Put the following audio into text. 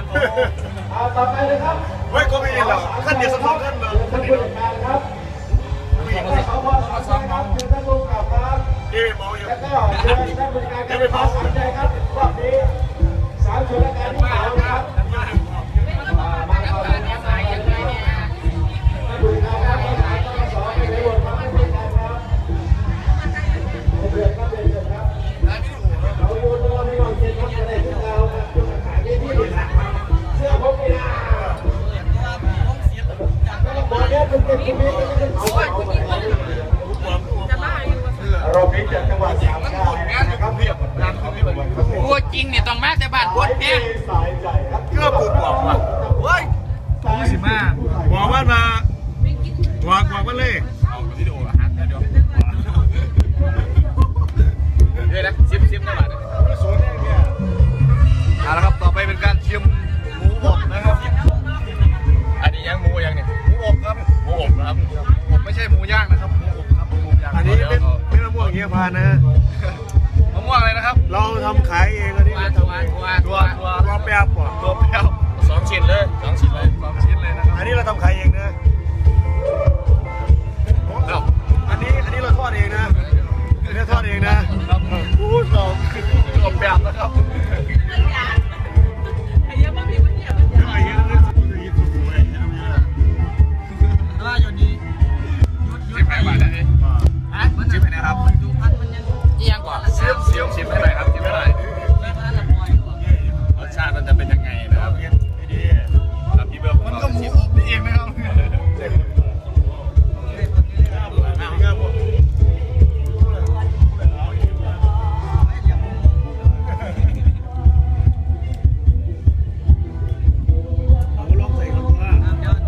กันโตเอาต่อไปเลยครับเฮ้ยก็ไม่เห็นหรอกขั้นเดียวสองขั้นเลยท่านผู้จัดการครับขอพรสามใจครับเชิญท่านผู้กำกับครับนี่เมาอยู่แล้วก็เชิญท่านผู้จัดการการไฟฟ้าสามใจครับ เวัวจริงเนี่ยต้องมาแต่บานบัดแงสายใจปูกบอกว่าเฮ้ยปูสิมาบอกว่ามาบอกบอกว่าเลยเอาวิดีโอะฮะเเดียวเดี๋ยนะซิมซิได้ไหมเอาละครับต่อไปเป็นการชิม พานะฮะมะม่วงอะไรนะครับ เราทำขายเองอันนี้รานทำเวานงหวาน ยกชิมให้หน่อยครับ